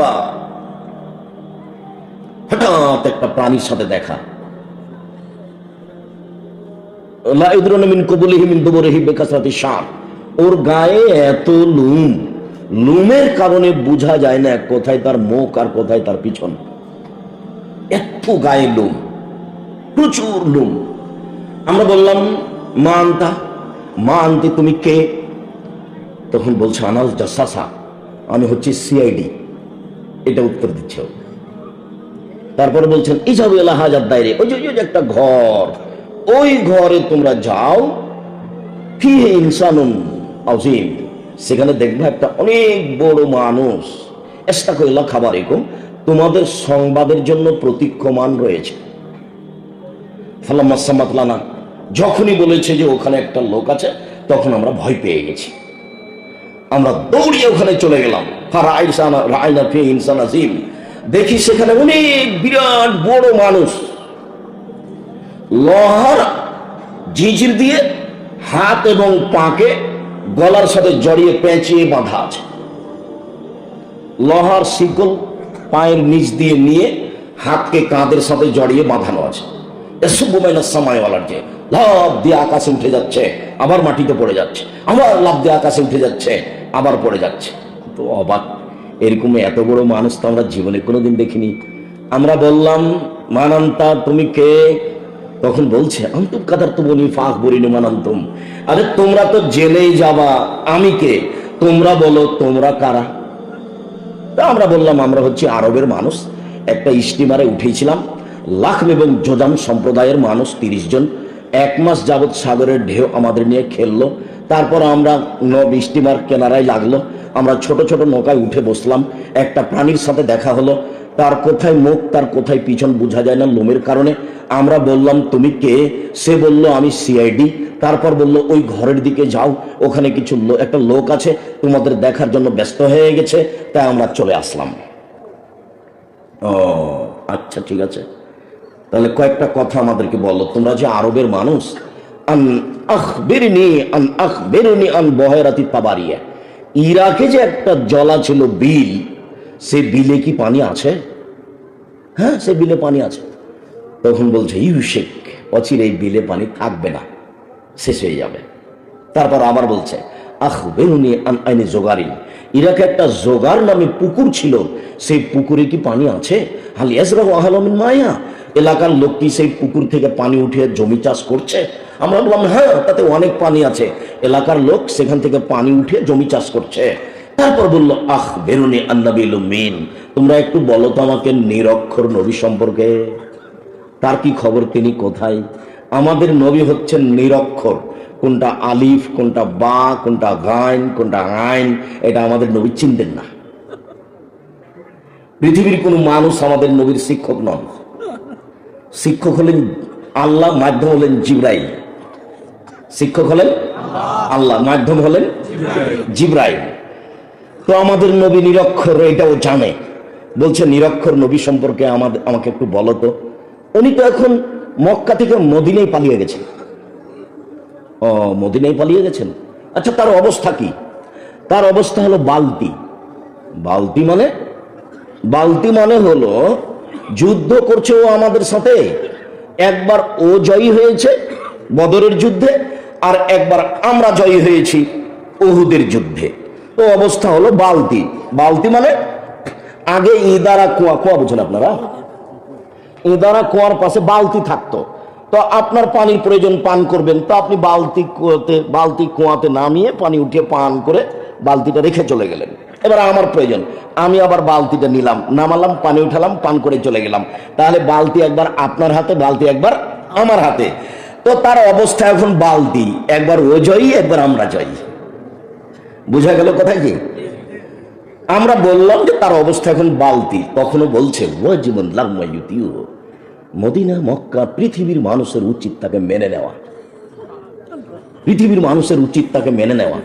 আকবার হঠাৎ একটা প্রাণীর সাথে দেখা। ওর গায়ে এত লুম। লুমের কারণে বোঝা যায় না কোথায় তার মুখ আর কোথায় তার পিছন। এত গায়ে লুম। প্রচুর লুম। আমরা বললাম, মা আন্তা, মা আনতে তুমি কে? তখন বলছে, আনাস জাসাসা। আমি হচ্ছে সিআইডি। এটা উত্তর দিচ্ছে। তারপরে বলছেন হাজার দায়রে ওই যে একটা ঘর। ওই ঘরে তোমরা যাও। ইনসানুন সেখানে দেখবে একটা অনেক বড় মানুষ। এস্তা কইলা খাবার এরকম তোমাদের সংবাদের জন্য প্রতীক্ষমান রয়েছে। ফালাম্মা সামাতলানা যখনই বলেছে যে ওখানে একটা লোক আছে, তখন আমরা ভয় পেয়ে গেছি। আমরা দৌড়িয়ে ওখানে চলে গেলাম। দেখি সেখানে অনেক বিরাট বড় মানুষ। লোহার জিজির দিয়ে হাত এবং পাকে গলার সাথে জড়িয়ে পেঁচিয়ে বাঁধা আছে। লোহার শিকল পায়ের নিচ দিয়ে নিয়ে হাতকে কাঁধের সাথে জড়িয়ে বাঁধানো আছে। যে লাভ দিয়ে আকাশে উঠে যাচ্ছে, আবার মাটিতে পড়ে যাচ্ছে, আবার লাভ দিয়ে আকাশে উঠে যাচ্ছে, আবার পড়ে যাচ্ছে। তো অবাক। এরকম এত বড় মানুষ তো আমরা জীবনে কোনোদিন দেখিনি। আমরা বললাম, মানান্তা, তুমি কে? তখন বলছে আন্তুম কাদার তো বনি ফাঁক বলিনি মানান্তুম। আরে, তোমরা তো জেলেই যাবা। আমি কে? তোমরা বলো, তোমরা কারা? তা আমরা বললাম, আমরা হচ্ছে আরবের মানুষ। একটা স্টিমারে উঠেছিলাম। লাখম এবং যোজাম সম্প্রদায়ের মানুষ, তিরিশ জন। এক মাস যাবৎ সাগরের ঢেউ আমাদের নিয়ে খেললো। তারপর আমরা নব স্টিমার কেনারায় লাগল। আমরা ছোট ছোট নৌকায় উঠে বসলাম। একটা প্রাণীর সাথে দেখা হলো। তার কোথায় মুখ, তার কোথায় পিছন বোঝা যায় না লোমের কারণে। আমরা বললাম, তুমি কে? সে বলল, আমি সিআইডি তারপর বলল, ওই ঘরের দিকে যাও। ওখানে কিছু একটা লোক আছে। তোমাদের দেখার জন্য ব্যস্ত হয়ে গেছে। তাই আমরা চলে আসলাম। ও আচ্ছা ঠিক আছে। তাহলে কয়েকটা কথা আমাদেরকে বলো। তোমরা যে আরবের মানুষ, আন আখবিরনি আন আখবিরনি আন বহেরাতি তাবারিয়া। ইরাকে যে একটা জলা ছিল বিল, সে বিলে কি পানি আছে? হ্যাঁ সে বিলে পানি আছে। তখন বলছে ইউশেক অচির এই বিলে পানি থাকবে না, শেষ হয়ে যাবে। তারপর আবার বলছে আখ বেরুনি আইনে জোগারিন। ইরাকে একটা জোগার নামে পুকুর ছিল, সেই পুকুরে কি পানি আছে? মায়া, এলাকার লোক কি সেই পুকুর থেকে পানি উঠিয়ে জমি চাষ করছে। আমরা বললাম হ্যাঁ তাতে অনেক পানি আছে। এলাকার লোক সেখান থেকে পানি উঠে জমি চাষ করছে। তারপর বলল আখ বেরুনি মিন তোমরা একটু বলো তো আমাকে নিরক্ষর নবী সম্পর্কে। তার কি খবর, তিনি কোথায়? আমাদের নবী হচ্ছেন নিরক্ষর। কোনটা আলিফ, কোনটা বা, কোনটা গাইন, কোনটা আইন, এটা আমাদের নবী চিনতেন না। পৃথিবীর কোনো মানুষ আমাদের নবীর শিক্ষক নন। শিক্ষক হলেন আল্লাহ, মাধ্যম হলেন জিব্রাইল। শিক্ষক হলেন? আল্লাহ, মাধ্যম হলেন? জিব্রাইল। তো আমাদের নবী নিরক্ষর, এটাও জানে। বলছে, নিরক্ষর নবী সম্পর্কে আমাদের আমাকে একটু বলো তো। উনি তো এখন মক্কা থেকে মদিনায় পালিয়ে গেছেন। ও, মদিনায় পালিয়ে গেছেন? আচ্ছা তার অবস্থা কি? তার অবস্থা হলো বালতি। বালতি মানে? বালতি মানে হলো, যুদ্ধ করছে ও আমাদের সাথে। একবার ও জয়ী হয়েছে বদরের যুদ্ধে আর একবার আমরা জয়ী হয়েছি ওহুদের যুদ্ধে। তো অবস্থা হলো বালতি। বালতি মানে আগে ইদারা কুয়া কুয়া বুঝেন আপনারা? ইদারা কুয়ার পাশে বালতি থাকতো। তো আপনার পানির প্রয়োজন পান করবেন, তো আপনি বালতি কুয়াতে বালতি কুয়াতে নামিয়ে পানি উঠিয়ে পান করে বালতিটা রেখে চলে গেলেন। এবার আমার প্রয়োজন, আমি আবার বালতিটা নিলাম, নামালাম, পানি উঠালাম, পান করে চলে গেলাম। তাহলে বালতি একবার আপনার হাতে, বালতি একবার আমার হাতে। তো তার অবস্থা এখন বালতি একবার ও জয়ী, একবার আমরা জয়ী। বুঝা গেল কথা কি? আমরা বললাম যে তার অবস্থা এখন বালতি তখনও বলছে ও জীবন লাম্মায়ুতিও মদিনা, মক্কা, পৃথিবীর মানুষের উচিত তাকে মেনে নেওয়া। পৃথিবীর মানুষের উচিত তাকে মেনে নেওয়া।